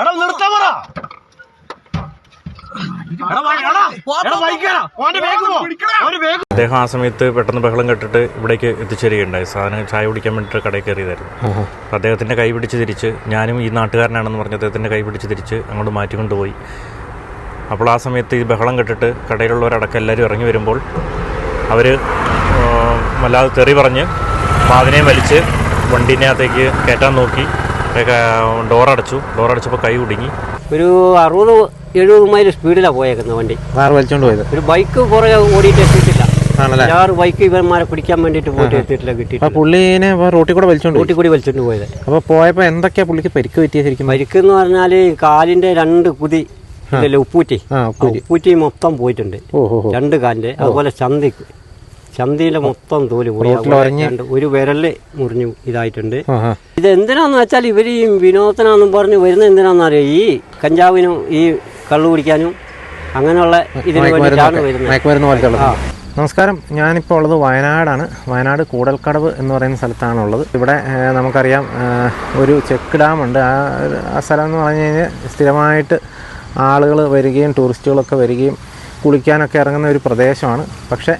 എടാ നിർത്താൻ പറ. അദ്ദേഹം ആ സമയത്ത് പെട്ടെന്ന് ബഹളം കെട്ടിട്ട് ഇവിടേക്ക് എത്തിച്ചേരുകയുണ്ടായി. സാധനം ചായ കുടിക്കാൻ വേണ്ടിയിട്ട് കടയിൽ കയറിയതായിരുന്നു. അദ്ദേഹത്തിന്റെ കൈ പിടിച്ച് തിരിച്ച് ഞാനും ഈ നാട്ടുകാരനാണെന്ന് പറഞ്ഞ് അദ്ദേഹത്തിന്റെ കൈ പിടിച്ച് തിരിച്ച് അങ്ങോട്ട് മാറ്റിക്കൊണ്ടുപോയി. അപ്പോൾ ആ സമയത്ത് ഈ ബഹളം കെട്ടിട്ട് കടയിലുള്ളവരടക്കം എല്ലാവരും ഇറങ്ങി വരുമ്പോൾ അവർ വല്ലാതെ തെറി പറഞ്ഞ് പാതിനെയും വലിച്ച് വണ്ടീനകത്തേക്ക് കയറ്റാൻ നോക്കി. ഡോറടച്ചു ഡോറടച്ചപ്പോൾ കൈ കുടുങ്ങി ഒരു അറുപത് എഴുപത് മൈൽ സ്പീഡിലാണ് പോയേക്കുന്നത് വണ്ടി. കാർ വലിച്ചോണ്ട് പോയത്? ഒരു ബൈക്ക് പുറകെ ഓടിയിട്ട് എത്തിയിട്ടില്ല. ആണല്ലേ? ആറ് ബൈക്ക് ഇവന്മാരെ പിടിക്കാൻ വേണ്ടിട്ട് പോയിട്ട് എത്തിയിട്ടില്ല കിട്ടി പുള്ളീനെ റോട്ടിൽ കൂടെ വലിച്ചോണ്ട് പോയി? കൂട്ടി കൂടി വലിച്ചോണ്ട് പോയത്. അപ്പൊ പോയപ്പോ എന്തൊക്കെയാ പുള്ളിക്ക് പരിക്ക് പറ്റിയ ശരിക്കും? പരിക്കെന്ന് പറഞ്ഞാൽ കാലിന്റെ രണ്ട് കുതി ഉപ്പൂറ്റി? ഉപ്പൂറ്റി. മൊത്തം പോയിട്ടുണ്ട്. രണ്ട് കാലിന്റെ അതുപോലെ ചന്തി ചന്തിയിലെ മൊത്തം തോൽ പോയി ഒരു വിരൽ മുറിഞ്ഞു ഇതായിട്ടുണ്ട്. ഇത് എന്തിനാന്ന് വെച്ചാൽ ഇവർ ഈ വിനോദത്തിനാന്നും പറഞ്ഞ് വരുന്ന എന്തിനാന്നറിയോ? ഈ കഞ്ചാവിനും ഈ കള്ളു കുടിക്കാനും അങ്ങനെയുള്ള ഇതിന് വേണ്ടിയിട്ടാണ് വരുന്നത്. നമസ്കാരം. ഞാനിപ്പോൾ ഉള്ളത് വയനാടാണ്. വയനാട് കൂടൽക്കടവ് എന്ന് പറയുന്ന സ്ഥലത്താണുള്ളത്. ഇവിടെ നമുക്കറിയാം ഒരു ചെക്ക് ഡാമുണ്ട് ആ ആ സ്ഥലം എന്ന് പറഞ്ഞു കഴിഞ്ഞാൽ സ്ഥിരമായിട്ട് ആളുകൾ വരികയും ടൂറിസ്റ്റുകളൊക്കെ വരികയും കുളിക്കാനൊക്കെ ഇറങ്ങുന്ന ഒരു പ്രദേശമാണ്. പക്ഷേ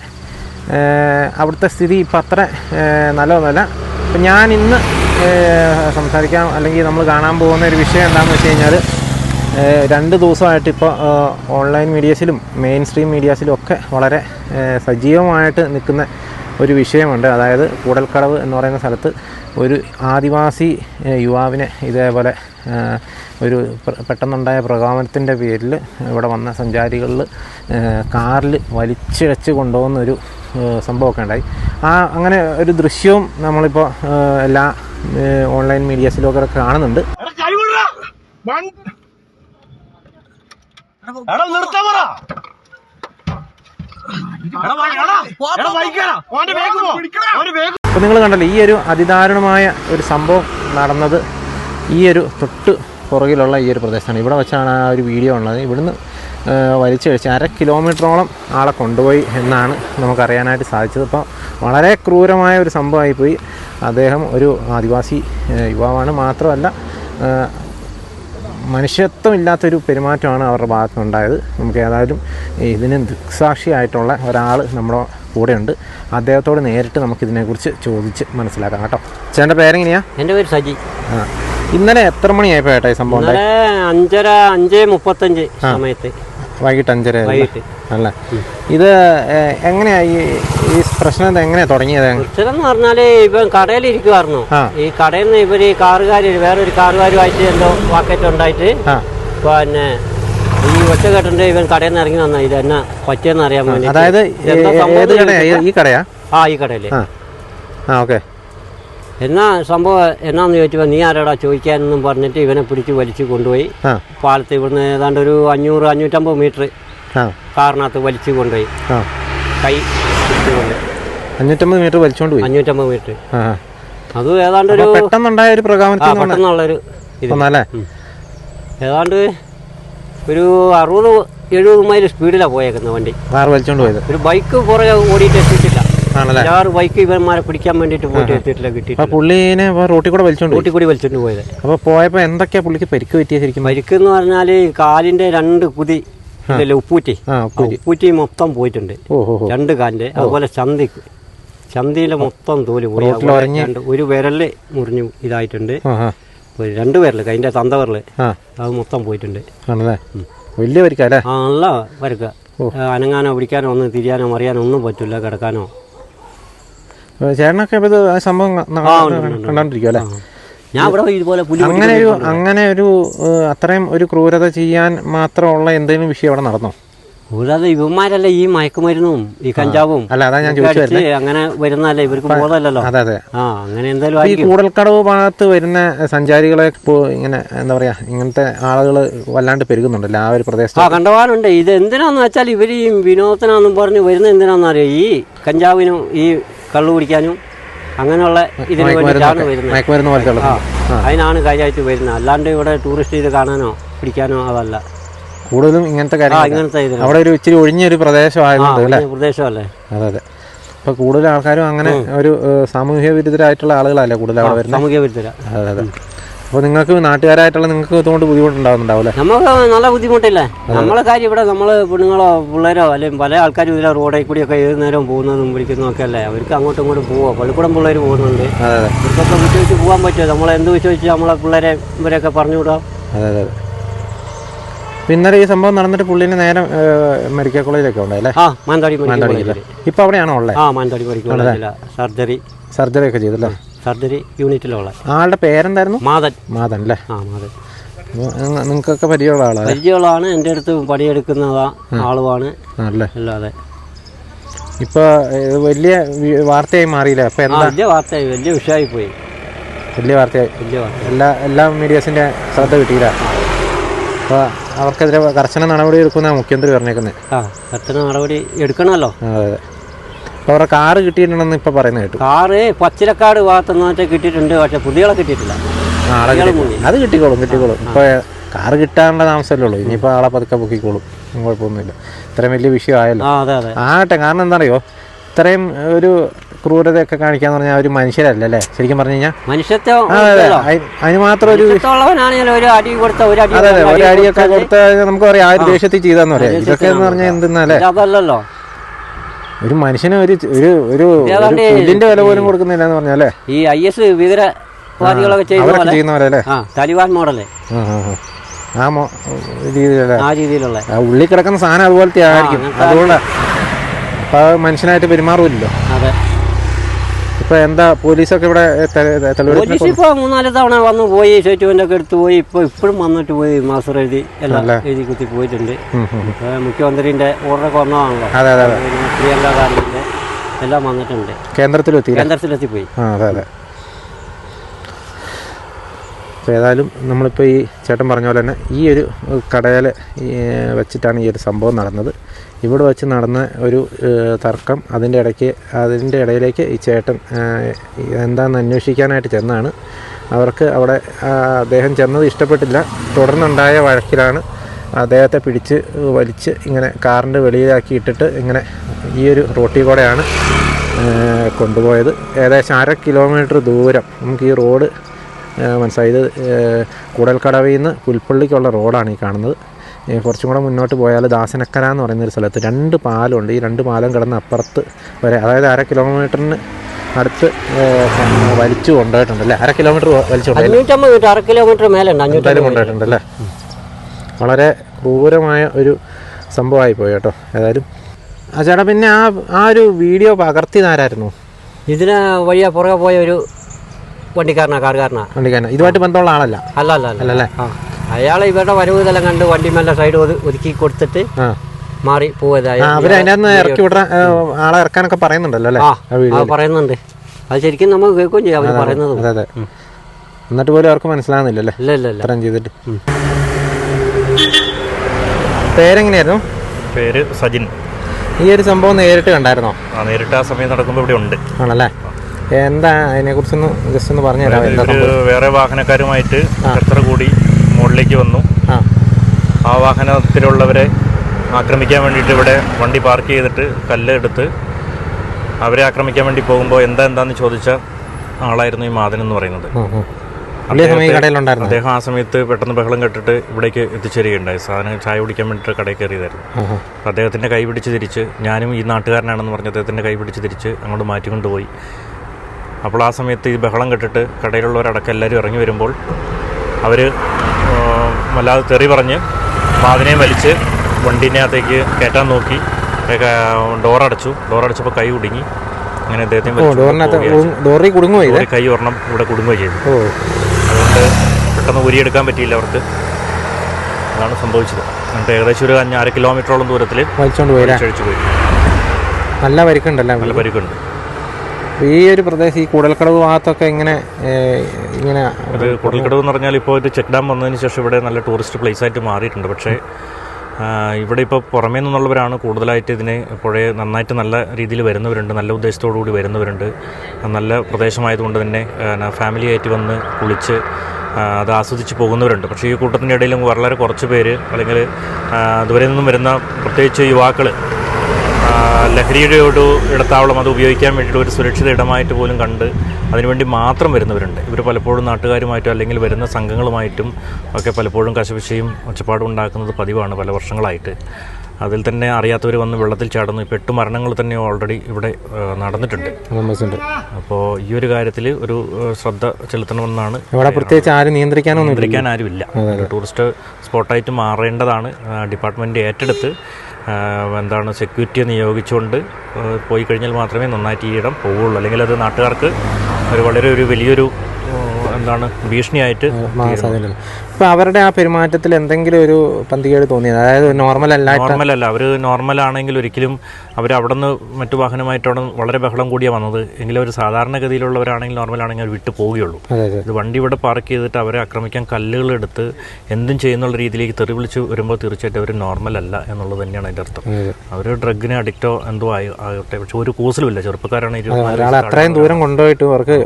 അവിടുത്തെ സ്ഥിതി ഇപ്പം അത്ര നല്ലതൊന്നുമല്ല. അപ്പം ഞാൻ ഇന്ന് സംസാരിക്കാം അല്ലെങ്കിൽ നമ്മൾ കാണാൻ പോകുന്ന ഒരു വിഷയം എന്താണെന്ന് വെച്ച് കഴിഞ്ഞാൽ രണ്ട് ദിവസമായിട്ട് ഇപ്പോൾ ഓൺലൈൻ മീഡിയസിലും മെയിൻ സ്ട്രീം മീഡിയാസിലും ഒക്കെ വളരെ സജീവമായിട്ട് നിൽക്കുന്ന ഒരു വിഷയമുണ്ട്. അതായത് കൂടൽക്കടവ് എന്ന് പറയുന്ന സ്ഥലത്ത് ഒരു ആദിവാസി യുവാവിനെ ഇതേപോലെ ഒരു പെട്ടെന്നുണ്ടായ പ്രകോപനത്തിന്റെ പേരിൽ ഇവിടെ വന്ന സഞ്ചാരികളിൽ കാറിൽ വലിച്ചിഴച്ച് കൊണ്ടുപോകുന്ന ഒരു ഏഹ് സംഭവമൊക്കെ ഉണ്ടായി. ആ അങ്ങനെ ഒരു ദൃശ്യവും നമ്മളിപ്പോൾ എല്ലാ ഓൺലൈൻ മീഡിയസിലൊക്കെ കാണുന്നുണ്ട്. അപ്പോൾ നിങ്ങൾ കണ്ടല്ലോ ഈ ഒരു അതിദാരുണമായ ഒരു സംഭവം നടന്നത് ഈ ഒരു തൊട്ട് പുറകിലുള്ള ഈ ഒരു പ്രദേശമാണ് ഇവിടെ വെച്ചാണ് ആ ഒരു വീഡിയോ ഉള്ളത്. ഇവിടുന്ന് ആ, വലിച്ചു കഴിച്ച് അര കിലോമീറ്ററോളം ആളെ കൊണ്ടുപോയി എന്നാണ് നമുക്കറിയാനായിട്ട് സാധിച്ചത്. അപ്പോൾ വളരെ ക്രൂരമായ ഒരു സംഭവമായിപ്പോയി. അദ്ദേഹം ഒരു ആദിവാസി യുവാവാണ്. മാത്രമല്ല മനുഷ്യത്വമില്ലാത്തൊരു പെരുമാറ്റമാണ് അവരുടെ ഭാഗത്തുനിന്നുണ്ടായത്. നമുക്ക് ഏതായാലും ഇതിന് ദൃക്സാക്ഷിയായിട്ടുള്ള ഒരാൾ നമ്മുടെ കൂടെയുണ്ട്. അദ്ദേഹത്തോട് നേരിട്ട് നമുക്കിതിനെക്കുറിച്ച് ചോദിച്ച് മനസ്സിലാക്കാം കേട്ടോ. ചേട്ടന്റെ പേരെങ്ങനെയാ? എന്റെ പേര് സജി. ആ ഇന്നലെ എത്ര മണിയായപ്പോ ഏട്ടാ ഈ സംഭവം അഞ്ചര അഞ്ച് മുപ്പത്തഞ്ച് സമയത്ത്. വൈകിട്ട് അഞ്ചര വൈകിട്ട്. അല്ലേ? ഇത് എങ്ങനെയാ ഈ ഈ പ്രശ്നം എങ്ങനെയാ തുടങ്ങിയത്? എന്ന് പറഞ്ഞാൽ ഇവൻ കടയിൽ ഇരിക്കുവായിരുന്നു ഈ കടയിൽ നിന്ന് ഇവർ കാറുകാർ വേറൊരു കാറുകാരുമായിട്ട് എന്തോ വാക്കറ്റ് ഉണ്ടായിട്ട് പിന്നെ ഈ ഒറ്റ കേട്ടിട്ട് ഇവൻ കടയിൽ നിന്ന് ഇറങ്ങി വന്ന ഇത് എന്നാ പറ്റിയെന്ന് അറിയാൻ വേണ്ടി അതായത് ഈ കടയാ? ആ ഈ കടയിൽ. ആ ഓക്കെ. എന്നാ സംഭവം എന്നാന്ന് ചോദിച്ചപ്പോൾ നീ ആരാടാ ചോദിക്കാനെന്നും പറഞ്ഞിട്ട് ഇവനെ പിടിച്ച് വലിച്ചു കൊണ്ടുപോയി. പാലത്ത് ഇവിടുന്ന് ഏതാണ്ട് ഒരു അഞ്ഞൂറ് അഞ്ഞൂറ്റമ്പത് മീറ്റർ കാറിനകത്ത് വലിച്ചു കൊണ്ടുപോയി. കൈ പിടിച്ചുകൊണ്ട് അഞ്ഞൂറ്റമ്പത് മീറ്റർ വലിച്ചോണ്ട് പോയി? അഞ്ഞൂറ്റമ്പത് മീറ്റർ. അത് ഏതാണ്ട് ഒരു പെട്ടെന്നുണ്ടായ ഒരു പ്രകോപനത്തിൽ പെട്ടെന്നുള്ളൊരു ഇത്. ഏതാണ്ട് ഒരു അറുപത് എഴുപത് മൈൽ സ്പീഡിലാണ് പോയേക്കുന്നത് വണ്ടി. കാർ വലിച്ചോണ്ട് പോയത്. ഒരു ബൈക്ക് പുറകെ ഓടിയിട്ട് ആണല്ലേ? ആറ് ബൈക്ക് ഇവന്മാരെ പിടിക്കാൻ വേണ്ടിയിട്ട് പോയിട്ട് എത്തിയിട്ടില്ല കിട്ടി ആ പുള്ളീനെ റോട്ടിൽ കൂടെ വലിച്ചോണ്ട് പോയി? കൂടി വലിച്ചോണ്ട് പോയത്. അപ്പൊ പോയപ്പോ എന്തൊക്കെയാ പുള്ളിക്ക് പരിക്ക് പറ്റിയ ശരിക്കും പരിക്കെന്ന് പറഞ്ഞാൽ കാലിന്റെ രണ്ട് കുതി ഇല്ലല്ലോ ഉപ്പൂറ്റി. ആ ആ ഉപ്പൂറ്റി മൊത്തം പോയിട്ടുണ്ട്. രണ്ട് കാലിന്റെ അതുപോലെ ചന്തിക്ക് ചന്തിയിലെ മൊത്തം തോൽ പോയി. റോട്ടിൽ ഒരു വിരൽ മുറിഞ്ഞു ഇതായിട്ടുണ്ട്. ആ ആ. രണ്ട് വിരൽ അതിന്റെ തന്ത വിരൽ. ആ. അത് മൊത്തം പോയിട്ടുണ്ട്. വലിയ പരിക്കാ അല്ലേ? ആ നല്ല വരക്ക അനങ്ങാനോ പിടിക്കാനോ ഒന്നും തിരിയാനോ മറിയാനോ ഒന്നും പറ്റില്ല കിടക്കാനോ. ചേട്ടനൊക്കെ ഇപ്പൊ ഇത് ആ സംഭവം. കണ്ടോണ്ടിരിക്കും അല്ലേ. ഞാൻ ഇവിടെ ഇതുപോലെ പുലി അങ്ങനെ ഒരു അങ്ങനെ ഒരു അത്രയും ഒരു ക്രൂരത ചെയ്യാൻ മാത്രമുള്ള എന്തെങ്കിലും വിഷയം അവിടെ നടന്നോ? കൂടാതെ ഇവന്മാരല്ല ഈ മയക്കുമരുന്നും ഈ കഞ്ചാവും അല്ല അതാ ഞാൻ ഒക്കെ ചോദിച്ചു അങ്ങനെ വരുന്നല്ലേ ഇവർക്ക് ബോധമല്ലല്ലോ. അതെ അതെ. ആ അങ്ങനെ എന്തായാലും ഈ കൂടൽക്കടവ് ഭാഗത്ത് വരുന്ന സഞ്ചാരികളെ ഇങ്ങനെ എന്താ പറയാ ഇങ്ങനത്തെ ആളുകൾ വല്ലാണ്ട് പെരുകുന്നുണ്ടല്ലോ ആ ഒരു പ്രദേശത്ത്. ആ കണ്ടവാറുണ്ട് ഇത് എന്തിനാന്ന് വെച്ചാൽ ഇവർ ഈ വിനോദത്തിനാന്നും പറഞ്ഞ് വരുന്ന എന്തിനാണെന്നറിയോ ഈ കഞ്ചാവിനും ഈ കള്ളു കുടിക്കാനും അങ്ങനെയുള്ള ഇതിന് വേണ്ടിയിട്ടാണ് വരുന്നത്. ആ അതിനാണ് കാര്യമായിട്ട് വരുന്നത്. അല്ലാണ്ട് ഇവിടെ ടൂറിസ്റ്റ് ചെയ്ത് കാണാനോ പിടിക്കാനോ അതല്ല കൂടുതലും ഇങ്ങനത്തെ കാര്യങ്ങൾ അവിടെ ഒരു ഇച്ചിരി ഒഴിഞ്ഞൊരു അല്ലേ? പ്രദേശമല്ലേ? അതെ അതെ. അപ്പോൾ കൂടുതൽ ആൾക്കാരും അങ്ങനെ ഒരു സാമൂഹ്യ വിരുദ്ധരായിട്ടുള്ള ആളുകളല്ലേ കൂടുതൽ അവിടെ വരുന്നത്? സാമൂഹ്യ വിരുദ്ധര. അതെ അതെ. അപ്പോൾ നിങ്ങൾക്ക് നാട്ടുകാരായിട്ടുള്ള നിങ്ങൾക്ക് ഇതുകൊണ്ട് ബുദ്ധിമുട്ടുണ്ടാകുന്നുണ്ടാവില്ലേ നമുക്ക് നല്ല ബുദ്ധിമുട്ടില്ലേ. നമ്മളെ കാര്യം ഇവിടെ നമ്മൾ പെണ്ണുങ്ങളോ പിള്ളേരോ അല്ലെങ്കിൽ പല ആൾക്കാരും ഇതിലെ റോഡിൽ കൂടിയൊക്കെ ഏത് നേരവും പോകുന്നതും പിടിക്കുന്നതും ഒക്കെ അല്ലേ? അവർക്ക് അങ്ങോട്ടും ഇങ്ങോട്ടും പോവോ പള്ളിക്കൂടം പിള്ളേർ പോകുന്നുണ്ട്. ഇവർക്കൊക്കെ വിശ്വസിച്ച് പോകാൻ പറ്റുമോ? നമ്മൾ എന്ത് വിശ്വസിച്ച് നമ്മളെ പിള്ളേരെ ഇവരെയൊക്കെ പറഞ്ഞു വിടാം. അതെ അതെ അതെ. ഈ സംഭവം നടന്നിട്ട് പുള്ളിനെ നേരെ മെഡിക്കൽ കോളേജിലൊക്കെ ഉണ്ടല്ലേ? മാനന്തവാടി ഇപ്പൊ അവിടെയാണോ ഉള്ളത് ആ മാനന്തവാടി സർജറി. സർജറി ഒക്കെ ചെയ്തല്ലേ? സർജറി യൂണിറ്റിലുള്ള ആളുടെ പേരെന്തായിരുന്നു? മാതൻ. മാതൻ അല്ലേ ആ മാതൻ. നിങ്ങൾക്കൊക്കെ പരിചയമുള്ള ആളാണ് പരിചയമുള്ളതാണ് എന്റെ അടുത്ത് പണിയെടുക്കുന്നതാ ആളുമാണ്. അല്ലേ അല്ലാതെ. ഇപ്പൊ വലിയ വാർത്തയായി മാറിയില്ല? അപ്പൊ ആ എന്താ? വലിയ വാർത്തയായി വലിയ വിഷയമായി പോയി. വലിയ വാർത്തയായി? വലിയ വാർത്ത എല്ലാ എല്ലാ മീഡിയസിന്റെ ശ്രദ്ധ കിട്ടിയില്ല? അപ്പോൾ അവർക്കെതിരെ കർശന നടപടി എടുക്കുന്ന മുഖ്യമന്ത്രി പറഞ്ഞേക്കുന്നത് ആ കർശന നടപടി എടുക്കണമല്ലോ. അതെ. അവരുടെ കാറ് കിട്ടിയിട്ടുണ്ടെന്ന് ഇപ്പൊ പറയുന്നത് കേട്ടു. കാറ് പച്ചിലക്കാട് ഭാഗത്തുനിന്ന് വെച്ചാൽ കിട്ടിയിട്ടുണ്ട് പക്ഷെ പുതിയളെ കിട്ടിയിട്ടില്ല. ആളെ കിട്ടി. അത് കിട്ടിക്കോളും കിട്ടിക്കോളും. ഇപ്പൊ കാറ് കിട്ടാനുള്ള താമസമല്ലേ ഉള്ളൂ. ഇനിയിപ്പോ ആളെ പതുക്കെ പൊക്കിക്കോളും. കുഴപ്പമൊന്നുമില്ല. ഇത്രയും വലിയ വിഷയമായല്ലോ. ആ അതെ അതെ. ആകട്ടെ കാരണം എന്താ അറിയോ ഇത്രയും ഒരു ക്രൂരതയൊക്കെ കാണിക്കാന്ന് പറഞ്ഞാൽ ഒരു മനുഷ്യരല്ല അല്ലേ? ശരിക്കും പറഞ്ഞു കഴിഞ്ഞാൽ മനുഷ്യത്വം അതെ അതെ. ഉണ്ടല്ലോ. അയി- അതിന് മാത്രം ഒരു മനുഷ്യത്വമുള്ളവനാണെങ്കിൽ ഒരു അടി കൊടുത്ത ഒരു അടി അതെ അതെ. ഒരു അടിയൊക്കെ കൊടുത്താൽ കൊടുത്ത നമുക്ക് പറയാം ആ. ഒരു ദേഷ്യത്തിൽ ചെയ്താന്ന് പറയാം. ഇതൊക്കെ എന്ന് പറഞ്ഞാൽ എന്തെന്നല്ലേ അതല്ലല്ലോ ഒരു മനുഷ്യന് ഒരു ഒരു ഒരു ഇതിന്റെ വില പോലും കൊടുക്കുന്നില്ല എന്ന് പറഞ്ഞാലേ? ഈ ഐ എസ് ഭീകരവാദികളൊക്കെ ചെയ്യുന്നവരല്ലേ? Taliban model. ആ, ആ, ആ. രീതിയിലുള്ള. ഉള്ളിൽ കിടക്കുന്ന സാധനം അതുപോലത്തെ ആയിരിക്കും. അതുകൊണ്ട് അപ്പൊ മനുഷ്യനായിട്ട് പെരുമാറുമല്ലോ ഇപ്പൊ എന്താ പോലീസൊക്കെ ഇവിടെ പോലീസ് ഇപ്പൊ മൂന്നാൽ തവണ വന്നു പോയി സ്റ്റേറ്റ്മെന്റ് ഒക്കെ എടുത്ത് പോയി ഇപ്പൊ ഇപ്പോഴും വന്നിട്ട് പോയി മാസ്റ്റർ എഴുതി എല്ലാം എഴുതി കുത്തി പോയിട്ടുണ്ട്. മുഖ്യമന്ത്രിന്റെ ഓർഡറൊക്കെ വന്നതാണല്ലോ പ്രിയങ്ക ഗാന്ധിന്റെ എല്ലാം വന്നിട്ടുണ്ട്. കേന്ദ്രത്തിലെത്തി കേന്ദ്രത്തിലെത്തി പോയി അതെ അതെ. അപ്പോൾ ഏതായാലും നമ്മളിപ്പോൾ ഈ ചേട്ടൻ പറഞ്ഞ പോലെ തന്നെ ഈ ഒരു കടയിൽ വെച്ചിട്ടാണ് ഈ ഒരു സംഭവം നടന്നത്. ഇവിടെ വെച്ച് നടന്ന ഒരു തർക്കം അതിന്റെ ഇടയ്ക്ക് അതിന്റെ ഇടയിലേക്ക് ഈ ചേട്ടൻ എന്താണെന്ന് അന്വേഷിക്കാനായിട്ട് ചെന്നാണ്. അവർക്ക് അവിടെ അദ്ദേഹം ചെന്നത് ഇഷ്ടപ്പെട്ടില്ല. തുടർന്നുണ്ടായ വഴക്കിലാണ് അദ്ദേഹത്തെ പിടിച്ച് വലിച്ച് ഇങ്ങനെ കാറിന്റെ വെളിയിലാക്കി ഇട്ടിട്ട് ഇങ്ങനെ ഈ ഒരു റോട്ടിൽ കൂടെയാണ് കൊണ്ടുപോയത്. ഏകദേശം അര കിലോമീറ്റർ ദൂരം നമുക്ക് ഈ റോഡ് ഏഹ്, മനസ്സിലായി ഇത് ഏഹ്, കൂടൽക്കടവിൽ നിന്ന് പുൽപ്പള്ളിക്കുള്ള റോഡാണ് ഈ കാണുന്നത്. കുറച്ചും കൂടെ മുന്നോട്ട് പോയാൽ ദാസനക്കര എന്ന് പറയുന്ന ഒരു സ്ഥലത്ത് രണ്ട് പാലമുണ്ട് ഈ രണ്ട് പാലം കിടന്ന് അപ്പുറത്ത് വരെ അതായത് അര കിലോമീറ്ററിന് അടുത്ത് വലിച്ചു കൊണ്ടുപോയിട്ടുണ്ട് അല്ലേ? അര കിലോമീറ്റർ വലിച്ചു അഞ്ഞൂറ്റമ്പത് അര കിലോമീറ്റർ എന്തായാലും അഞ്ഞൂറ്റമ്പത് കൊണ്ടുപോയിട്ടുണ്ട് അല്ലേ വളരെ ക്രൂരമായ ഒരു സംഭവമായി പോയി കേട്ടോ ഏതായാലും. ആ ചേട്ടാ പിന്നെ ആ ആ ഒരു വീഡിയോ പകർത്തിയതാരായിരുന്നു ഇതിന് വഴിയാ പുറകെ പോയ ഒരു വണ്ടിക്കാരനാ കാറുകാരനാ വണ്ടിക്കാരൻ ഇതുമായിട്ട് ബന്ധമുള്ള ആളല്ല? അല്ല അല്ല അല്ല അല്ലല്ലേ അയാൾ ഇവരുടെ വരവ് ഇതെല്ലാം കണ്ട് വണ്ടി മേലെ സൈഡ് ഒതുക്കി കൊടുത്തിട്ട് ആ. മാറി പോയത്. അവർ അകത്ത് ഇറക്കി വിടാൻ ആളെ ഇറക്കാനൊക്കെ പറയുന്നുണ്ടല്ലോ അല്ലേ? പറയുന്നുണ്ട്. അത് ശരിക്കും നമ്മൾ കേൾക്കുകയും ചെയ്യാം അവർ പറയുന്നത്. അതെ അതെ. എന്നിട്ട് പോലും അവർക്ക് മനസ്സിലാകുന്നില്ലല്ലേ ഇല്ല ഇല്ല ഇല്ല. ഇത്രയും ചെയ്തിട്ട്. പേരെങ്ങനെയായിരുന്നു? പേര് സജിൻ. ഈ ഒരു സംഭവം നേരിട്ട് കണ്ടായിരുന്നോ? ആ നേരിട്ട് ആ സമയം നടക്കുമ്പോൾ ഇവിടെ ഉണ്ട്. ആണല്ലേ? എന്താ അതിനെക്കുറിച്ചൊന്ന് ജസ്റ്റ് ഒന്ന് പറഞ്ഞു തരാം എന്താ സംഭവം? വേറെ വാഹനക്കാരുമായിട്ട് എത്ര കൂടി മുകളിലേക്ക് വന്നു. ആ. വാഹനത്തിലുള്ളവരെ ആക്രമിക്കാൻ വേണ്ടിയിട്ട് ഇവിടെ വണ്ടി പാർക്ക് ചെയ്തിട്ട് കല്ലെടുത്ത് അവരെ ആക്രമിക്കാൻ വേണ്ടി പോകുമ്പോൾ എന്താ എന്താന്ന് ചോദിച്ച ആളായിരുന്നു ഈ മാതൻ എന്ന് പറയുന്നത്. അദ്ദേഹം ആ സമയത്ത് പെട്ടെന്ന് ബഹളം കെട്ടിട്ട് ഇവിടേക്ക് എത്തിച്ചേരുകയുണ്ടായി. സാധനം ചായ കുടിക്കാൻ വേണ്ടിയിട്ട് കടയിൽ കയറിയതായിരുന്നു. അദ്ദേഹത്തിന്റെ കൈ പിടിച്ച് തിരിച്ച് ഞാനും ഈ നാട്ടുകാരനാണെന്ന് പറഞ്ഞ് അദ്ദേഹത്തിന്റെ കൈ പിടിച്ച് തിരിച്ച് അങ്ങോട്ട് മാറ്റിക്കൊണ്ടുപോയി. അപ്പോൾ ആ സമയത്ത് ഈ ബഹളം കെട്ടിട്ട് കടയിലുള്ളവരടക്കം എല്ലാവരും ഇറങ്ങി വരുമ്പോൾ അവർ വല്ലാതെ തെറി പറഞ്ഞ് മാതിനെയും വലിച്ച് വണ്ടീനകത്തേക്ക് കയറ്റാൻ നോക്കി. ഡോറടച്ചു. ഡോറടച്ചപ്പോൾ കൈ കുടുങ്ങി അങ്ങനെ ഒരു കൈ ഒരെണ്ണം ഇവിടെ കുടുങ്ങുകയും ചെയ്തു. അതുകൊണ്ട് പെട്ടെന്ന് ഉരിയെടുക്കാൻ പറ്റിയില്ല അവർക്ക്. അതാണ് സംഭവിച്ചത്. എന്നിട്ട് ഏകദേശം ഒരു അര കിലോമീറ്ററോളം ദൂരത്തിൽ വലിച്ചോണ്ട് പോയി നല്ല പരിക്കുണ്ടല്ലേ നല്ല പരിക്കുണ്ട്. ഈ ഒരു പ്രദേശം ഈ കൂടൽക്കടവ് ഭാഗത്തൊക്കെ ഇങ്ങനെ ഇങ്ങനെ ഇത് കുടൽക്കടവ് എന്ന് പറഞ്ഞാൽ ഇപ്പോൾ ഒരു ചെക്ക് ഡാം വന്നതിന് ശേഷം ഇവിടെ നല്ല ടൂറിസ്റ്റ് പ്ലേസ് ആയിട്ട് മാറിയിട്ടുണ്ട്. പക്ഷേ ഇവിടെ ഇപ്പോൾ പുറമേ നിന്നുള്ളവരാണ് കൂടുതലായിട്ട് ഇതിനെ പുഴയെ നന്നായിട്ട് നല്ല രീതിയിൽ വരുന്നവരുണ്ട് നല്ല ഉദ്ദേശത്തോടു കൂടി വരുന്നവരുണ്ട്. നല്ല പ്രദേശമായതുകൊണ്ട് തന്നെ ഫാമിലി ആയിട്ട് വന്ന് കുളിച്ച് അത് ആസ്വദിച്ച് പോകുന്നവരുണ്ട്. പക്ഷേ ഈ കൂട്ടത്തിന്റെ ഇടയിലും വളരെ കുറച്ച് പേര് അല്ലെങ്കിൽ ദൂരെ നിന്നും വരുന്ന പ്രത്യേകിച്ച് യുവാക്കൾ ലഹരിയുടെ ഒരു ഇടത്താവളം അത് ഉപയോഗിക്കാൻ വേണ്ടിയിട്ട് ഒരു സുരക്ഷിത ഇടമായിട്ട് പോലും കണ്ട് അതിനുവേണ്ടി മാത്രം വരുന്നവരുണ്ട്. ഇവർ പലപ്പോഴും നാട്ടുകാരുമായിട്ടും അല്ലെങ്കിൽ വരുന്ന സംഘങ്ങളുമായിട്ടും ഒക്കെ പലപ്പോഴും കശപിശയും ഒച്ചപ്പാടും ഉണ്ടാക്കുന്നത് പതിവാണ് പല വർഷങ്ങളായിട്ട്. അതിൽ തന്നെ അറിയാത്തവർ വന്ന് വെള്ളത്തിൽ ചാടുന്നു. ഇപ്പോൾ എട്ട് മരണങ്ങൾ തന്നെ ഓൾറെഡി ഇവിടെ നടന്നിട്ടുണ്ട്. അപ്പോൾ ഈ ഒരു കാര്യത്തിൽ ഒരു ശ്രദ്ധ ചെലുത്തണമെന്നാണ് ഇവിടെ പ്രത്യേകിച്ച് ആരും നിയന്ത്രിക്കാനൊന്നും നിയന്ത്രിക്കാൻ ആരുമില്ല. ടൂറിസ്റ്റ് സ്പോട്ടായിട്ട് മാറേണ്ടതാണ് ഡിപ്പാർട്ട്മെന്റ് ഏറ്റെടുത്ത്. എന്താണ് സെക്യൂരിറ്റിയെ നിയോഗിച്ചുകൊണ്ട് പോയി കഴിഞ്ഞാൽ മാത്രമേ നന്നായിട്ട് ഈ ഇടം പോവുള്ളൂ. അല്ലെങ്കിൽ അത് നാട്ടുകാർക്ക് ഒരു വളരെ ഒരു വലിയൊരു എന്താണ് ഭീഷണിയായിട്ട് ഇപ്പൊ അവരുടെ ആ പെരുമാറ്റത്തിൽ എന്തെങ്കിലും ഒരു പന്തികേട് തോന്നിയത്? അതായത് നോർമൽ അല്ല നോർമൽ അല്ല അവർ നോർമൽ ആണെങ്കിൽ ഒരിക്കലും അവർ അവിടെ നിന്ന് മറ്റു വാഹനമായിട്ടാണ് വളരെ ബഹളം കൂടിയാണ് വന്നത്. എങ്കിലും അവർ സാധാരണഗതിയിലുള്ളവരാണെങ്കിൽ നോർമൽ ആണെങ്കിൽ അവർ വിട്ടു പോവുകയുള്ളൂ. ഇത് വണ്ടി ഇവിടെ പാർക്ക് ചെയ്തിട്ട് അവരെ ആക്രമിക്കാൻ കല്ലുകൾ എടുത്ത് എന്തും ചെയ്യുന്നുള്ള രീതിയിലേക്ക് തെറി വിളിച്ച് വരുമ്പോൾ തീർച്ചയായിട്ടും അവർ നോർമൽ അല്ല എന്നുള്ളത് തന്നെയാണ് അതിന്റെ അർത്ഥം. അവർ ഡ്രഗിന് അഡിക്റ്റോ എന്തോ ആയി ആകട്ടെ. പക്ഷെ ഒരു കൂസലുമില്ല. ചെറുപ്പക്കാരാണ് ഇരുപത്തിനാല് അത്രയും ദൂരം കൊണ്ടുപോയിട്ട് അവർക്ക്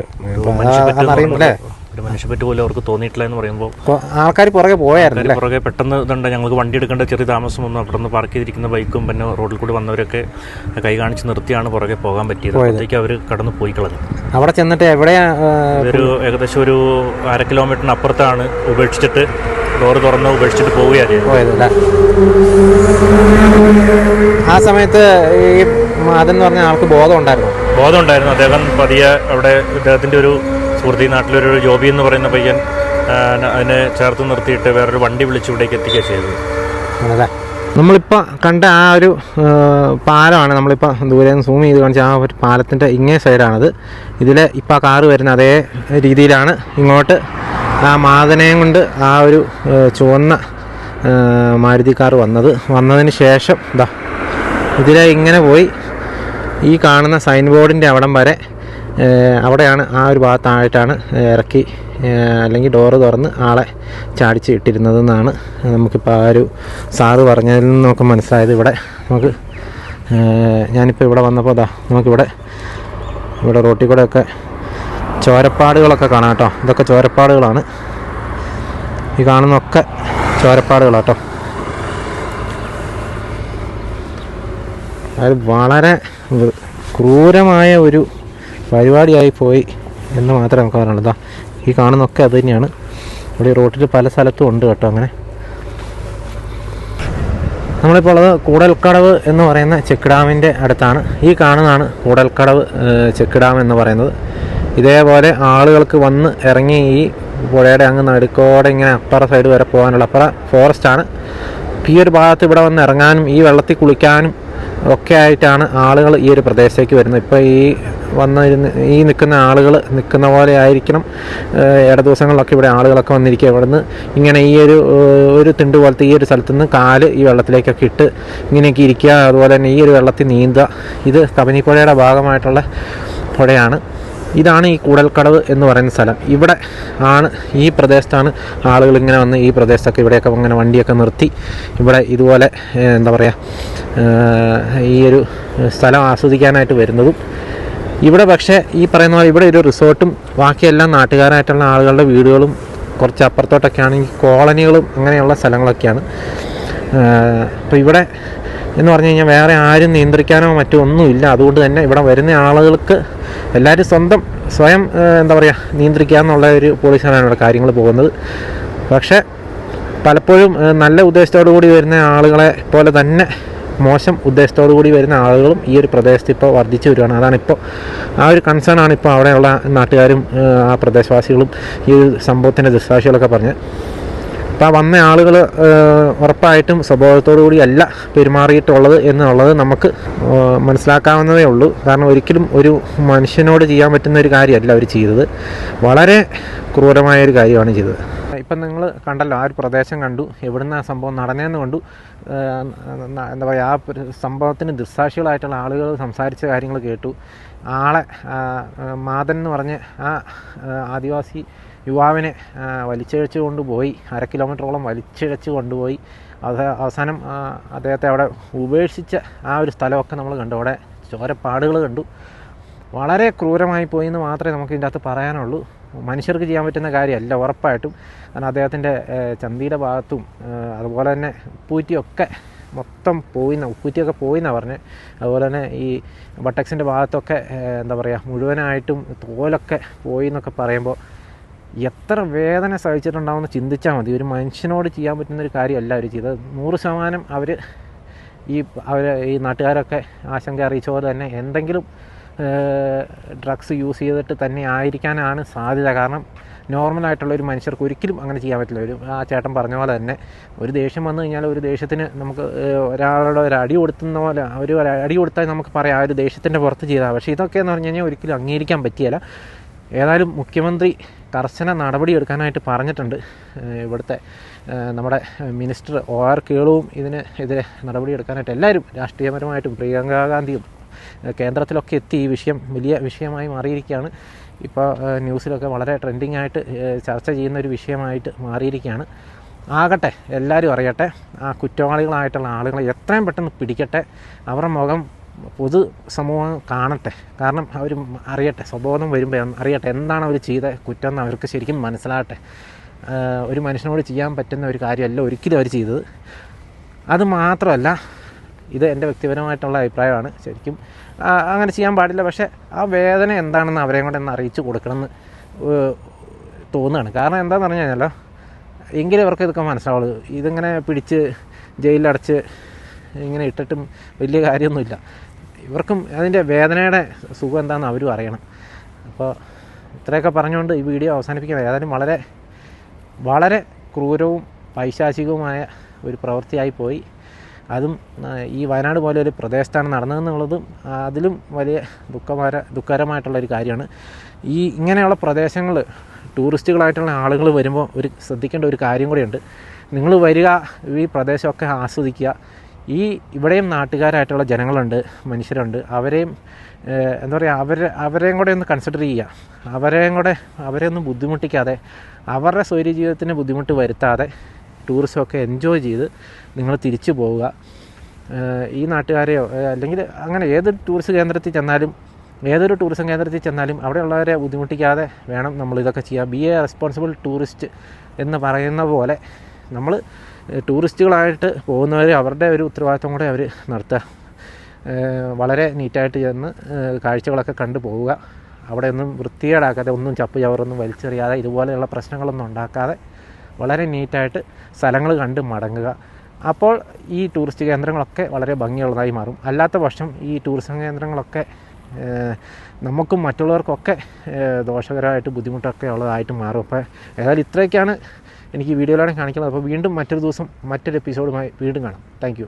ഒരു മനുഷ്യപ്പറ്റ് പോലും അവർക്ക് തോന്നിയിട്ടില്ല എന്ന് പറയുമ്പോൾ ആൾക്കാർ പുറകെ പോയായിരുന്നു പുറകെ പെട്ടെന്ന് ഇതുണ്ട്. ഞങ്ങൾക്ക് വണ്ടി എടുക്കേണ്ട ചെറിയ താമസം വന്നു അവിടെ നിന്ന് പാർക്ക് ചെയ്തിരിക്കുന്ന ബൈക്കും പിന്നെ റോഡിൽ കൂടി വന്നവരൊക്കെ കൈ കാണിച്ച് നിർത്തിയാണ് പുറകെ പോകാൻ പറ്റിയത്. അപ്പോഴത്തേക്ക് അവർ കടന്ന് പോയി കളഞ്ഞു. അവിടെ ചെന്നിട്ട് എവിടെയാ ഒരു ഏകദേശം ഒരു അര കിലോമീറ്ററിന് അപ്പുറത്താണ് ഉപേക്ഷിച്ചിട്ട് ഡോറ് തുറന്ന് ഉപേക്ഷിച്ചിട്ട് പോവുകയാണ് ആ സമയത്ത് ഈ അതെന്ന് പറഞ്ഞ ആൾക്ക് ബോധം ഉണ്ടായിരുന്നു? ബോധം ഉണ്ടായിരുന്നു. അദ്ദേഹം പതിയെ അവിടെ അദ്ദേഹത്തിന്റെ ഒരു സുഹൃത്തി നാട്ടിലൊരു ജോബി എന്ന് പറയുന്ന പയ്യൻ അതിനെ ചേർത്ത് നിർത്തിയിട്ട് വേറൊരു വണ്ടി വിളിച്ച് ഇവിടേക്ക് എത്തിക്കുക ചെയ്തത്. ആണല്ലേ? നമ്മളിപ്പോൾ കണ്ട ആ ഒരു പാലമാണ് നമ്മളിപ്പോൾ ദൂരെ നിന്ന് സൂം ചെയ്ത് കാണിച്ച ആ ഒരു പാലത്തിന്റെ ഇങ്ങേ സൈഡാണത്. ഇതിൽ ഇപ്പോൾ ആ കാറ് വരുന്ന അതേ രീതിയിലാണ് ഇങ്ങോട്ട് ആ മാതനയും കൊണ്ട് ആ ഒരു ചുവന്ന മാരുതി കാർ വന്നത്. വന്നതിന് ശേഷം ഇതാ ഇതിലെ ഇങ്ങനെ പോയി ഈ കാണുന്ന സൈൻ ബോർഡിന്റെ അവിടം വരെ അവിടെയാണ് ആ ഒരു ഭാഗത്തായിട്ടാണ് ഇറക്കി അല്ലെങ്കിൽ ഡോറ് തുറന്ന് ആളെ ചാടിച്ച് ഇട്ടിരുന്നതെന്നാണ് നമുക്കിപ്പോൾ ആ ഒരു സാറ് പറഞ്ഞതിൽ നിന്ന് നമുക്ക് മനസ്സിലായത്. ഇവിടെ നമുക്ക് ഞാനിപ്പോൾ ഇവിടെ വന്നപ്പോൾ അതാ നമുക്കിവിടെ ഇവിടെ റോട്ടിൽ കൂടെ ഒക്കെ ചോരപ്പാടുകളൊക്കെ കാണാം കേട്ടോ. ഇതൊക്കെ ചോരപ്പാടുകളാണ്. ഈ കാണുന്നൊക്കെ ചോരപ്പാടുകളാട്ടോ അത് വളരെ ക്രൂരമായ ഒരു പരിപാടിയായി പോയി എന്ന് മാത്രമേ നമുക്ക് പറയാനുള്ളൂ. ഈ കാണുന്നൊക്കെ അത് തന്നെയാണ്. ഇവിടെ റോട്ടിൽ പല സ്ഥലത്തും ഉണ്ട് കേട്ടോ അങ്ങനെ. നമ്മളിപ്പോൾ ഉള്ളത് കൂടൽക്കടവ് എന്ന് പറയുന്ന ചെക്ക് ഡാമിന്റെ അടുത്താണ്. ഈ കാണുന്നതാണ് കൂടൽക്കടവ് ചെക്ക് ഡാം എന്ന് പറയുന്നത്. ഇതേപോലെ ആളുകൾക്ക് വന്ന് ഇറങ്ങി ഈ പുഴയുടെ അങ്ങ് നടുക്കോടെ ഇങ്ങനെ അപ്പുറ സൈഡ് വരെ പോകാനുള്ള അപ്പുറ ഫോറസ്റ്റാണ്. ഈ ഒരു ഭാഗത്ത് ഇവിടെ വന്ന് ഇറങ്ങാനും ഈ വെള്ളത്തിൽ കുളിക്കാനും ഒക്കെ ആയിട്ടാണ് ആളുകൾ ഈ ഒരു പ്രദേശത്തേക്ക് വരുന്നത്. ഇപ്പോൾ ഈ വന്നിരുന്ന് ഈ നിൽക്കുന്ന ആളുകൾ നിൽക്കുന്ന പോലെ ആയിരിക്കണം. ഇട ദിവസങ്ങളിലൊക്കെ ഇവിടെ ആളുകളൊക്കെ വന്നിരിക്കുക ഇവിടെ നിന്ന് ഇങ്ങനെ ഈ ഒരു ഒരു തിണ്ട് പോലത്തെ ഈ ഒരു സ്ഥലത്ത് നിന്ന് കാൽ ഈ വെള്ളത്തിലേക്കൊക്കെ ഇട്ട് ഇങ്ങനെയൊക്കെ ഇരിക്കുക. അതുപോലെ തന്നെ ഈ ഒരു വെള്ളത്തിൽ നീന്തുക. ഇത് കബനിപ്പുഴയുടെ ഭാഗമായിട്ടുള്ള പുഴയാണ്. ഇതാണ് ഈ കൂടൽക്കടവ് എന്ന് പറയുന്ന സ്ഥലം. ഇവിടെ ആണ് ഈ പ്രദേശത്താണ് ആളുകൾ ഇങ്ങനെ വന്ന് ഈ പ്രദേശത്തൊക്കെ ഇവിടെയൊക്കെ ഇങ്ങനെ വണ്ടിയൊക്കെ നിർത്തി ഇവിടെ ഇതുപോലെ എന്താ പറയുക ഈ ഒരു സ്ഥലം ആസ്വദിക്കാനായിട്ട് വരുന്നതും ഇവിടെ പക്ഷേ ഈ പറയുന്ന പോലെ ഇവിടെ ഒരു റിസോർട്ടും ബാക്കിയെല്ലാം നാട്ടുകാരായിട്ടുള്ള ആളുകളുടെ വീടുകളും കുറച്ച് അപ്പുറത്തോട്ടൊക്കെ ആണെങ്കിൽ കോളനികളും അങ്ങനെയുള്ള സ്ഥലങ്ങളൊക്കെയാണ്. അപ്പോൾ ഇവിടെ എന്ന് പറഞ്ഞു കഴിഞ്ഞാൽ വേറെ ആരും നിയന്ത്രിക്കാനോ മറ്റോ ഒന്നുമില്ല. അതുകൊണ്ട് തന്നെ ഇവിടെ വരുന്ന ആളുകൾക്ക് എല്ലാവരും സ്വന്തം സ്വയം എന്താ പറയുക നിയന്ത്രിക്കുക എന്നുള്ള ഒരു പോളിസിയാണ് ഇവിടെ കാര്യങ്ങൾ പോകുന്നത്. പക്ഷേ പലപ്പോഴും നല്ല ഉദ്ദേശത്തോടു കൂടി വരുന്ന ആളുകളെ പോലെ തന്നെ മോശം ഉദ്ദേശത്തോടു കൂടി വരുന്ന ആളുകളും ഈ ഒരു പ്രദേശത്ത് ഇപ്പോൾ വർദ്ധിച്ചു വരികയാണ്. അതാണ് ഇപ്പോൾ ആ ഒരു കൺസേൺ ആണ് ഇപ്പോൾ അവിടെയുള്ള നാട്ടുകാരും ആ പ്രദേശവാസികളും ഈ ഒരു സംഭവത്തിന്റെ ദൃസാക്ഷികളൊക്കെ പറഞ്ഞത് അപ്പോൾ വന്ന ആളുകൾ ഉറപ്പായിട്ടും സ്വഭാവത്തോടു കൂടിയല്ല പെരുമാറിയിട്ടുള്ളത് എന്നുള്ളത് നമുക്ക് മനസ്സിലാക്കാവുന്നതേ ഉള്ളൂ. കാരണം ഒരിക്കലും ഒരു മനുഷ്യനോട് ചെയ്യാൻ പറ്റുന്ന ഒരു കാര്യമല്ല അവർ ചെയ്തത്. വളരെ ക്രൂരമായ ഒരു കാര്യമാണ് ചെയ്തത്. ഇപ്പം നിങ്ങൾ കണ്ടല്ലോ ആ ഒരു പ്രദേശം കണ്ടു. എവിടുന്ന് ആ സംഭവം നടന്നതെന്ന് കണ്ടു. എന്താ പറയുക ആ സംഭവത്തിന് ദുസ്സാക്ഷികളായിട്ടുള്ള ആളുകൾ സംസാരിച്ച കാര്യങ്ങൾ കേട്ടു. ആളെ മാതൻ എന്ന് പറഞ്ഞ് ആ ആദിവാസി യുവാവിനെ വലിച്ചിഴച്ച് കൊണ്ടുപോയി. അര കിലോമീറ്ററോളം വലിച്ചിഴച്ച് കൊണ്ടുപോയി. അത് അവസാനം അദ്ദേഹത്തെ അവിടെ ഉപേക്ഷിച്ച ആ ഒരു സ്ഥലമൊക്കെ നമ്മൾ കണ്ടു. അവിടെ ചോരപ്പാടുകൾ കണ്ടു. വളരെ ക്രൂരമായി പോയി എന്ന് മാത്രമേ നമുക്ക് ഇതിന്റെ അകത്ത് പറയാനുള്ളൂ. മനുഷ്യർക്ക് ചെയ്യാൻ പറ്റുന്ന കാര്യമല്ല ഉറപ്പായിട്ടും. കാരണം അദ്ദേഹത്തിന്റെ ചന്തിയുടെ ഭാഗത്തും അതുപോലെ തന്നെ പൂറ്റിയൊക്കെ മൊത്തം പോയിന്ന ഉപ്പൂറ്റിയൊക്കെ പോയിന്നാണ് പറഞ്ഞത് അതുപോലെ തന്നെ ഈ ബട്ടക്സിന്റെ ഭാഗത്തൊക്കെ എന്താ പറയുക മുഴുവനായിട്ടും തോലൊക്കെ പോയി എന്നൊക്കെ പറയുമ്പോൾ എത്ര വേദന സഹിച്ചിട്ടുണ്ടാവുമെന്ന് ചിന്തിച്ചാൽ മതി. ഒരു മനുഷ്യനോട് ചെയ്യാൻ പറ്റുന്ന ഒരു കാര്യമല്ല അവർ ചെയ്തത്. നൂറ് ശതമാനം അവർ ഈ അവർ ഈ നാട്ടുകാരൊക്കെ ആശങ്ക അറിയിച്ച പോലെ തന്നെ എന്തെങ്കിലും ഡ്രഗ്സ് യൂസ് ചെയ്തിട്ട് തന്നെ ആയിരിക്കാനാണ് സാധ്യത. കാരണം നോർമലായിട്ടുള്ള ഒരു മനുഷ്യർക്ക് ഒരിക്കലും അങ്ങനെ ചെയ്യാൻ പറ്റില്ല. ഒരു ആ ചേട്ടൻ പറഞ്ഞ പോലെ തന്നെ ഒരു ദേഷ്യം വന്നു കഴിഞ്ഞാൽ ഒരു ദേഷ്യത്തിന് നമുക്ക് ഒരാളുടെ ഒരു അടി കൊടുത്തുന്ന പോലെ ഒരു അടി കൊടുത്താൽ നമുക്ക് പറയാം ആ ഒരു ദേഷ്യത്തിന്റെ പുറത്ത് ചെയ്താൽ പക്ഷേ ഇതൊക്കെ എന്ന് പറഞ്ഞു കഴിഞ്ഞാൽ ഒരിക്കലും അംഗീകരിക്കാൻ പറ്റിയല്ല. ഏതായാലും മുഖ്യമന്ത്രി കർശന നടപടി എടുക്കാനായിട്ട് പറഞ്ഞിട്ടുണ്ട്. ഇവിടുത്തെ നമ്മുടെ മിനിസ്റ്റർ ഒ ആർ കേളുവും ഇതിനെതിരെ നടപടിയെടുക്കാനായിട്ട് എല്ലാവരും രാഷ്ട്രീയപരമായിട്ടും പ്രിയങ്ക ഗാന്ധിയും കേന്ദ്രത്തിലൊക്കെ എത്തി ഈ വിഷയം വലിയ വിഷയമായി മാറിയിരിക്കുകയാണ്. ഇപ്പോൾ ന്യൂസിലൊക്കെ വളരെ ട്രെൻഡിങ് ആയിട്ട് ചർച്ച ചെയ്യുന്ന ഒരു വിഷയമായിട്ട് മാറിയിരിക്കുകയാണ്. ആകട്ടെ എല്ലാവരും അറിയട്ടെ ആ കുറ്റവാളികളായിട്ടുള്ള ആളുകളെ എത്രയും പെട്ടെന്ന് പിടിക്കട്ടെ അവരുടെ മുഖം പൊതു സമൂഹം കാണട്ടെ. കാരണം അവർ അറിയട്ടെ സ്വബോധം വരുമ്പോൾ അറിയട്ടെ എന്താണ് അവർ ചെയ്ത കുറ്റം എന്ന് അവർക്ക് ശരിക്കും മനസ്സിലാകട്ടെ. ഒരു മനുഷ്യനോട് ചെയ്യാൻ പറ്റുന്ന ഒരു കാര്യമല്ല ഒരിക്കലും അവർ ചെയ്തത്. അത് മാത്രമല്ല ഇത് എന്റെ വ്യക്തിപരമായിട്ടുള്ള അഭിപ്രായമാണ് ശരിക്കും. അങ്ങനെ ചെയ്യാൻ പാടില്ല. പക്ഷേ ആ വേദന എന്താണെന്ന് അവരെയും കൂടെ ഒന്ന് അറിയിച്ചു കൊടുക്കണമെന്ന് തോന്നുകയാണ്. കാരണം എന്താണെന്ന് പറഞ്ഞു കഴിഞ്ഞാലോ എങ്കിലും ഇവർക്ക് ഇതൊക്കെ മനസ്സിലാവുള്ളൂ. ഇതിങ്ങനെ പിടിച്ച് ജയിലിലടച്ച് ഇങ്ങനെ ഇട്ടിട്ടും വലിയ കാര്യമൊന്നുമില്ല. ഇവർക്കും അതിന്റെ വേദനയുടെ സുഖം എന്താണെന്ന് അവരും അറിയണം. അപ്പോൾ ഇത്രയൊക്കെ പറഞ്ഞുകൊണ്ട് ഈ വീഡിയോ അവസാനിപ്പിക്കുന്നത് ഏതായാലും വളരെ വളരെ ക്രൂരവും പൈശാചികവുമായ ഒരു പ്രവൃത്തിയായി പോയി. അതും ഈ വയനാട് പോലെ ഒരു പ്രദേശത്താണ് നടന്നതെന്നുള്ളതും അതിലും വലിയ ദുഃഖകര ദുഃഖകരമായിട്ടുള്ള ഒരു കാര്യമാണ്. ഈ ഇങ്ങനെയുള്ള പ്രദേശങ്ങൾ ടൂറിസ്റ്റുകളായിട്ടുള്ള ആളുകൾ വരുമ്പോൾ ഒരു ശ്രദ്ധിക്കേണ്ട ഒരു കാര്യം കൂടിയുണ്ട്. നിങ്ങൾ വരിക ഈ പ്രദേശമൊക്കെ ആസ്വദിക്കുക. ഈ ഇവിടെയും നാട്ടുകാരായിട്ടുള്ള ജനങ്ങളുണ്ട് മനുഷ്യരുണ്ട്. അവരെയും എന്താ പറയുക അവരെ അവരെയും കൂടെ ഒന്ന് കൺസിഡർ ചെയ്യുക. അവരെയും കൂടെ അവരെ ഒന്ന് ബുദ്ധിമുട്ടിക്കാതെ അവരുടെ സ്വൈര്യ ജീവിതത്തിന് ബുദ്ധിമുട്ട് വരുത്താതെ ടൂറിസമൊക്കെ എൻജോയ് ചെയ്ത് നിങ്ങൾ തിരിച്ചു പോവുക. ഈ നാട്ടുകാരെയോ അല്ലെങ്കിൽ അങ്ങനെ ഏതൊരു ടൂറിസ്റ്റ് കേന്ദ്രത്തിൽ ചെന്നാലും ഏതൊരു ടൂറിസം കേന്ദ്രത്തിൽ ചെന്നാലും അവിടെയുള്ളവരെ ബുദ്ധിമുട്ടിക്കാതെ വേണം നമ്മൾ ഇതൊക്കെ ചെയ്യാൻ. ബി എ റെസ്പോൺസിബിൾ ടൂറിസ്റ്റ് എന്ന് പറയുന്ന പോലെ നമ്മൾ ടൂറിസ്റ്റുകളായിട്ട് പോകുന്നവർ അവരുടെ ഒരു ഉത്തരവാദിത്വം കൂടെ അവർ നടത്തുക വളരെ നീറ്റായിട്ട് ചെന്ന് കാഴ്ചകളൊക്കെ കണ്ടു പോവുക. അവിടെ ഒന്നും വൃത്തികേടാക്കാതെ ഒന്നും ചപ്പ് ചവറൊന്നും വലിച്ചെറിയാതെ ഇതുപോലെയുള്ള പ്രശ്നങ്ങളൊന്നും ഉണ്ടാക്കാതെ വളരെ നീറ്റായിട്ട് സ്ഥലങ്ങൾ കണ്ട് മടങ്ങുക. അപ്പോൾ ഈ ടൂറിസ്റ്റ് കേന്ദ്രങ്ങളൊക്കെ വളരെ ഭംഗിയുള്ളതായി മാറും. അല്ലാത്ത പക്ഷം ഈ ടൂറിസം കേന്ദ്രങ്ങളൊക്കെ നമുക്കും മറ്റുള്ളവർക്കൊക്കെ ദോഷകരമായിട്ട് ബുദ്ധിമുട്ടൊക്കെ ഉള്ളതായിട്ട് മാറും. അപ്പോൾ ഏതായാലും ഇത്രയൊക്കെയാണ് എനിക്ക് ഈ വീഡിയോയിലൂടെ കാണിക്കുന്നത്. അപ്പോൾ വീണ്ടും മറ്റൊരു ദിവസം മറ്റൊരു എപ്പിസോഡുമായി വീണ്ടും കാണാം. താങ്ക്